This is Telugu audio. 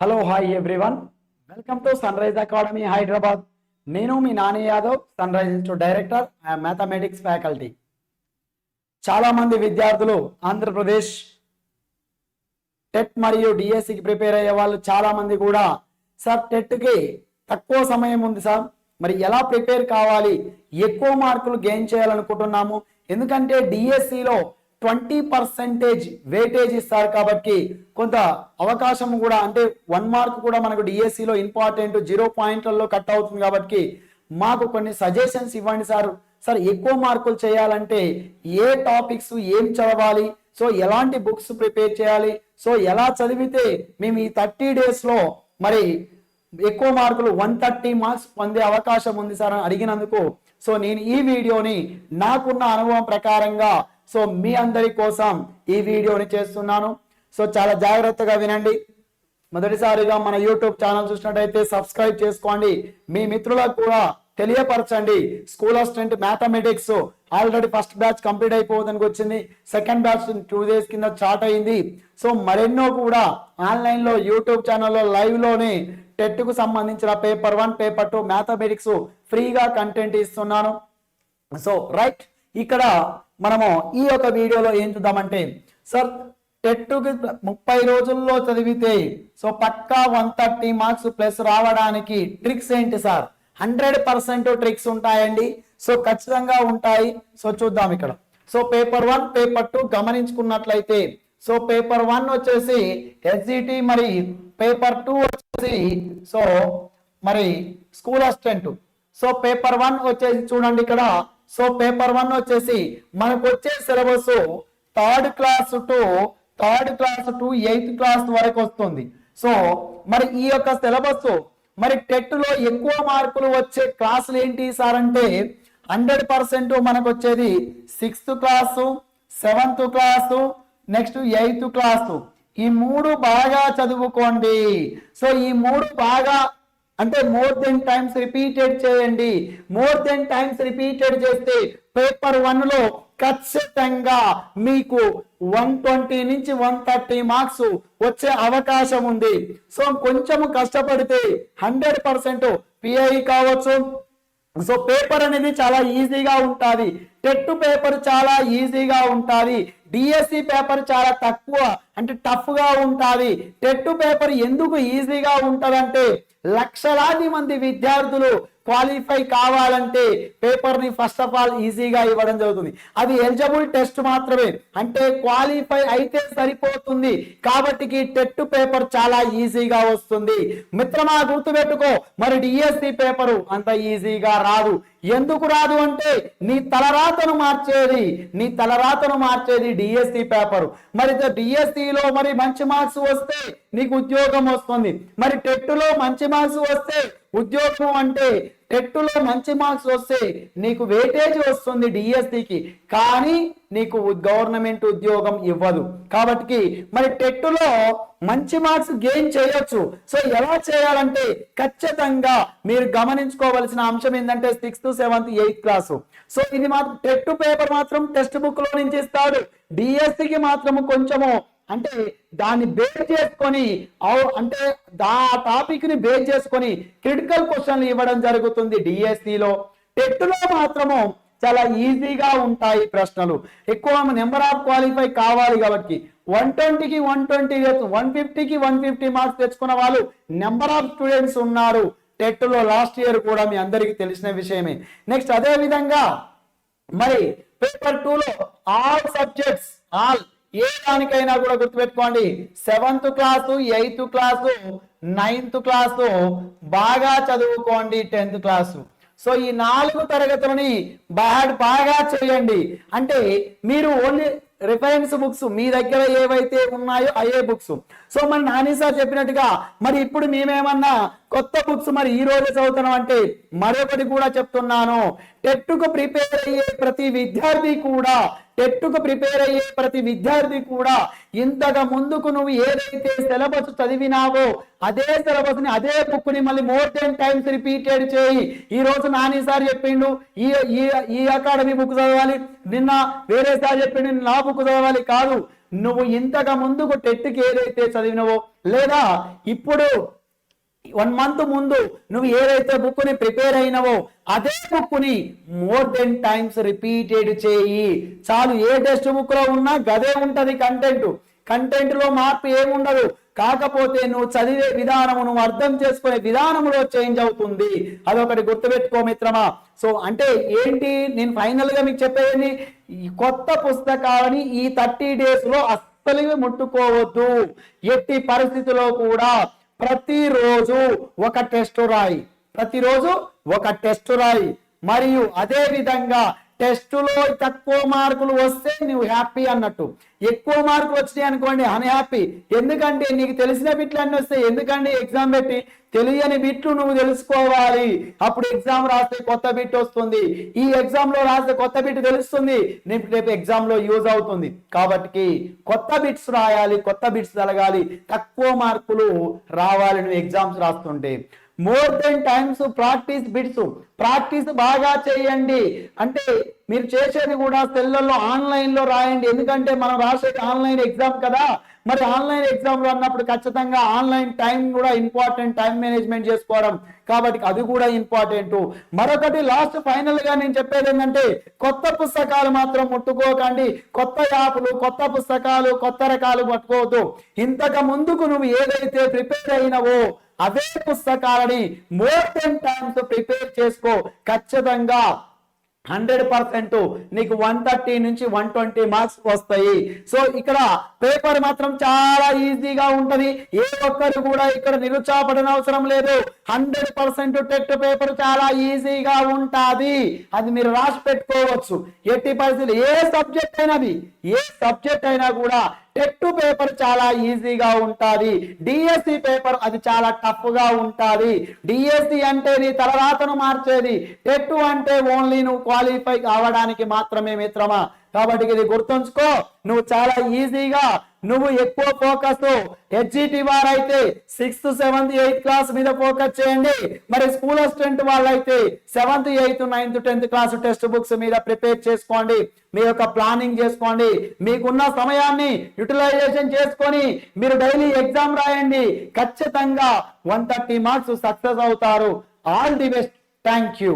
Hello hi everyone welcome to sunrise academy Hyderabad నేను మీ Nani Yadav sunrise institute director mathematics faculty చాలా మంది విద్యార్థులు ఆంధ్రప్రదేశ్ టెట్ మరియు డిఎస్సికి ప్రిపేర్ అయ్యే వాళ్ళు చాలా మంది కూడా సార్ టెట్కి తక్కువ సమయం ఉంది సార్. మరి ఎలా ప్రిపేర్ కావాలి? ఎక్కువ మార్కులు గెయిన్ చేయాలనుకుంటున్నాము. ఎందుకంటే డిఎస్సిలో ట్వంటీ పర్సెంటేజ్ వెయిటేజ్ ఇస్తారు కాబట్టి కొంత అవకాశం కూడా అంటే వన్ మార్క్ కూడా మనకు డిఎస్సిలో ఇంపార్టెంట్ జీరో పాయింట్లలో కట్ అవుతుంది కాబట్టి మాకు కొన్ని సజెషన్స్ ఇవ్వండి సార్. సార్ ఎక్కువ మార్కులు చేయాలంటే ఏ టాపిక్స్ ఏం చదవాలి? సో ఎలాంటి బుక్స్ ప్రిపేర్ చేయాలి? సో ఎలా చదివితే మేము ఈ థర్టీ డేస్లో మరి ఎక్కువ మార్కులు వన్ థర్టీ మార్క్స్ పొందే అవకాశం ఉంది సార్ అని అడిగినందుకు సో నేను ఈ వీడియోని నాకున్న అనుభవం ప్రకారంగా సో మీ అందరి కోసం ఈ వీడియోని చేస్తున్నాను. సో చాలా జాగ్రత్తగా వినండి. మొదటిసారిగా మన యూట్యూబ్ ఛానల్ చూసినట్టయితే సబ్స్క్రైబ్ చేసుకోండి. మీ మిత్రులకు కూడా తెలియపరచండి. School assistant mathematics already first batch complete అయిపోవడానికి వచ్చింది. సెకండ్ బ్యాచ్ టూ డేస్ కింద స్టార్ట్ అయింది. సో మరెన్నో కూడా ఆన్లైన్లో యూట్యూబ్ ఛానల్లో లైవ్ టెట్కు టెట్కు సంబంధించిన paper one paper two mathematics ఫ్రీగా కంటెంట్ ఇస్తున్నాను. సో రైట్ ఇక్కడ మనము ఈ యొక్క వీడియోలో ఏం చూద్దామంటే సార్ టెట్టుకి ముప్పై రోజుల్లో చదివితే సో పక్కా వన్ థర్టీ మార్క్స్ ప్లస్ రావడానికి ట్రిక్స్ ఏంటి సార్? హండ్రెడ్ పర్సెంట్ ట్రిక్స్ ఉంటాయండి. సో ఖచ్చితంగా ఉంటాయి. సో చూద్దాం ఇక్కడ. So paper one paper two గమనించుకున్నట్లయితే so paper one వచ్చేసి ఎస్జిటి మరి పేపర్ టూ వచ్చేసి సో మరి school assistant. So paper one వచ్చేసి చూడండి ఇక్కడ సో పేపర్ వన్ వచ్చేసి మనకు వచ్చే syllabus third class to third class to eighth class వరకు వస్తుంది. సో మరి ఈ యొక్క సిలబస్ మరి టెట్లో ఎక్కువ మార్కులు వచ్చే క్లాసులు ఏంటి సార్ అంటే హండ్రెడ్ పర్సెంట్ మనకు వచ్చేది sixth class seventh class next eighth class. ఈ మూడు బాగా చదువుకోండి. సో ఈ మూడు బాగా అంటే మోర్ దెన్ టైమ్స్ రిపీటెడ్ చేయండి. మోర్ దెన్ టైమ్స్ రిపీటెడ్ చేస్తే పేపర్ వన్లో ఖచ్చితంగా మీకు వన్ ట్వంటీ నుంచి వన్ థర్టీ మార్క్స్ వచ్చే అవకాశం ఉంది. సో కొంచెం కష్టపడితే హండ్రెడ్ పర్సెంట్ పిఐ కావచ్చు. సో పేపర్ అనేది చాలా ఈజీగా ఉంటుంది. టెట్ పేపర్ చాలా ఈజీగా ఉంటుంది. డిఎస్సి పేపర్ చాలా తక్కువ అంటే టఫ్గా ఉంటుంది. టెట్ పేపర్ ఎందుకు ఈజీగా ఉంటదంటే లక్షలాది మంది విద్యార్థులు క్వాలిఫై కావాలంటే పేపర్ని ఫస్ట్ ఆఫ్ ఆల్ ఈజీగా ఇవ్వడం జరుగుతుంది. అది ఎలిజిబుల్ టెస్ట్ మాత్రమే. అంటే క్వాలిఫై అయితే సరిపోతుంది. కాబట్టి టెట్ పేపర్ చాలా ఈజీగా వస్తుంది. మిత్రమా గుర్తుపెట్టుకో. మరి డిఎస్సి పేపరు అంత ఈజీగా రాదు. ఎందుకు రాదు అంటే నీ తలరాతను మార్చేది నీ తలరాతను మార్చేది డిఎస్సి పేపర్ మరి డిఎస్సిలో మరి మంచి మార్క్స్ వస్తే నీకు ఉద్యోగం వస్తుంది. మరి టెట్టులో మంచి మార్క్స్ వస్తే ఉద్యోగం అంటే టెట్టులో మంచి మార్క్స్ వస్తే నీకు వెయిటేజ్ వస్తుంది డిఎస్సికి. కానీ నీకు గవర్నమెంట్ ఉద్యోగం ఇవ్వదు. కాబట్టి మరి టెట్టులో మంచి మార్క్స్ గెయిన్ చేయొచ్చు. సో ఎలా చేయాలంటే ఖచ్చితంగా మీరు గమనించుకోవలసిన అంశం ఏంటంటే sixth seventh eighth class. So ఇది మాత్రం టెట్ పేపర్ మాత్రం టెక్స్ట్ బుక్లో నుంచి ఇస్తాడు. డిఎస్సికి మాత్రము కొంచెము అంటే దాన్ని బేస్ చేసుకొని అంటే దా టాపిక్ని బేస్ చేసుకొని క్రిటికల్ క్వశ్చన్లు ఇవ్వడం జరుగుతుంది డిఎస్సిలో టెట్లో. మాత్రము చాలా ఈజీగా ఉంటాయి ప్రశ్నలు. ఎక్కువ నెంబర్ ఆఫ్ క్వాలిఫై కావాలి కాబట్టి వన్ ట్వంటీకి వన్ ట్వంటీ వన్ ఫిఫ్టీకి వన్ ఫిఫ్టీ మార్క్స్ తెచ్చుకున్న వాళ్ళు నెంబర్ ఆఫ్ స్టూడెంట్స్ ఉన్నారు. టెట్లో లాస్ట్ ఇయర్ కూడా మీ అందరికీ తెలిసిన విషయమే. నెక్స్ట్ అదే విధంగా మరి పేపర్ టూలో ఆల్ సబ్జెక్ట్స్ ఆల్ ఏ దానికైనా కూడా గుర్తుపెట్టుకోండి. Seventh class eighth class ninth class బాగా చదువుకోండి టెన్త్ క్లాసు సో ఈ నాలుగు తరగతులని బాగా బాగా చేయండి. అంటే మీరు ఓన్లీ రిఫరెన్స్ బుక్స్ మీ దగ్గర ఏవైతే ఉన్నాయో అయ్యే బుక్స్ సో మరి నాని సార్ చెప్పినట్టుగా మరి ఇప్పుడు మేమేమన్నా కొత్త బుక్స్ మరి ఈ రోజు చదువుతున్నాం అంటే మరొకటి కూడా చెప్తున్నాను. టెట్టుకు ప్రిపేర్ అయ్యే ప్రతి విద్యార్థి కూడా టెట్టుకు ప్రిపేర్ అయ్యే ప్రతి విద్యార్థి కూడా ఇంతగా ముందుకు నువ్వు ఏదైతే సిలబస్ చదివినావో అదే సిలబస్ని అదే బుక్ని మళ్ళీ మోర్ దెన్ టైమ్స్ రిపీటెడ్ చేయి. ఈ రోజు నాని సార్ చెప్పిండు ఈ ఈ ఈ అకాడమీ బుక్ చదవాలి. నిన్న వేరే సార్ చెప్పిండు నా బుక్ చదవాలి కాదు. నువ్వు ఇంతగా ముందుకు టెట్కి ఏదైతే చదివినవో లేదా ఇప్పుడు వన్ మంత్ ముందు నువ్వు ఏదైతే బుక్ని ప్రిపేర్ అయినవో అదే బుక్ని మోర్ దెన్ టైమ్స్ రిపీటెడ్ చేయి. చాలు ఏ టెక్స్ట్ బుక్లో ఉన్నా గదే ఉంటుంది కంటెంట్ కంటెంట్లో మార్పు ఏముండదు. కాకపోతే నువ్వు చదివే విధానము నువ్వు అర్థం చేసుకునే విధానంలో చేంజ్ అవుతుంది. అదొకటి గుర్తుపెట్టుకో మిత్రమా. సో అంటే ఏంటి? నేను ఫైనల్గా మీకు చెప్పేది కొత్త పుస్తకాలని ఈ థర్టీ డేస్లో అస్సలు ముట్టుకోవద్దు. ఎట్టి పరిస్థితిలో కూడా ప్రతిరోజు ఒక టెస్ట్ రాయి. ప్రతిరోజు ఒక టెస్ట్ రాయి. మరియు అదే విధంగా టెస్టులో తక్కువ మార్కులు వస్తే నువ్వు హ్యాపీ అన్నట్టు. ఎక్కువ మార్కులు వచ్చినాయి అనుకోండి అన్హ్యాపీ ఎందుకంటే నీకు తెలిసిన బిట్లు అన్ని వస్తాయి. ఎందుకంటే ఎగ్జామ్ పెట్టి తెలియని బిట్లు నువ్వు తెలుసుకోవాలి. అప్పుడు ఎగ్జామ్ రాస్తే కొత్త బిట్ వస్తుంది. ఈ ఎగ్జామ్లో రాస్తే కొత్త బిట్ తెలుస్తుంది. రేపు రేపు ఎగ్జామ్లో యూజ్ అవుతుంది. కాబట్టి కొత్త బిట్స్ రాయాలి కొత్త బిట్స్ తలగాలి. తక్కువ మార్కులు రావాలి నువ్వు exams రాస్తుంటే. More then times practice bits practice బాగా చేయండి అంటే మీరు చేసేది కూడా సెల్లలో ఆన్లైన్లో రాయండి ఎందుకంటే మనం రాసేది ఆన్లైన్ ఎగ్జామ్ కదా మరి ఆన్లైన్ ఎగ్జామ్ అన్నప్పుడు ఖచ్చితంగా ఆన్లైన్ టైం కూడా ఇంపార్టెంట్ టైం మేనేజ్మెంట్ చేసుకోవడం కాబట్టి అది కూడా ఇంపార్టెంట్ మరొకటి లాస్ట్ ఫైనల్గా నేను చెప్పేది ఏంటంటే కొత్త పుస్తకాలు మాత్రం ముట్టుకోకండి కొత్త యాప్లు కొత్త పుస్తకాలు కొత్త రకాలు పట్టుకోవద్దు ఇంతకు ముందుకు నువ్వు ఏదైతే ప్రిపేర్ అయినవో అదే పుస్తకాలని మోర్ దెన్ టైమ్స్ ప్రిపేర్ చేసుకో. ఖచ్చితంగా హండ్రెడ్ పర్సెంట్ నీకు వన్ థర్టీ నుంచి వన్ ట్వంటీ మార్క్స్ వస్తాయి. సో ఇక్కడ పేపర్ మాత్రం చాలా ఈజీగా ఉంటది. ఏ ఒక్కరు కూడా ఇక్కడ నిరుత్సాహపడిన అవసరం లేదు. హండ్రెడ్ పర్సెంట్ టెట్ పేపర్ చాలా ఈజీగా ఉంటుంది. అది మీరు రాసి పెట్టుకోవచ్చు. ఎట్టి పరిస్థితులు ఏ సబ్జెక్ట్ అయినది ఏ సబ్జెక్ట్ అయినా కూడా టెట్ పేపర్ చాలా ఈజీగా ఉంటుంది. డిఎస్సి పేపర్ అది చాలా టఫ్గా ఉంటుంది. డిఎస్సి అంటే నీ తలరాతను మార్చేది. టెట్ అంటే ఓన్లీ నువ్వు క్వాలిఫై కావడానికి మాత్రమే మిత్రమా? కాబట్టి ఇది గుర్తుంచుకో. నువ్వు చాలా ఈజీగా నువ్వు ఎక్కువ ఫోకస్ హెచ్జిటి అయితే సిక్స్త్ సెవెంత్ ఎయిత్ క్లాస్ మీద ఫోకస్ చేయండి. మరి స్కూల్ అసిస్టెంట్ వాళ్ళైతే seventh eighth ninth tenth class text books మీద ప్రిపేర్ చేసుకోండి. మీ యొక్క ప్లానింగ్ చేసుకోండి. మీకున్న సమయాన్ని యూటిలైజేషన్ చేసుకొని మీరు డైలీ ఎగ్జామ్ రాయండి. ఖచ్చితంగా వన్ థర్టీ మార్క్స్ సక్సెస్ అవుతారు. All the best thank you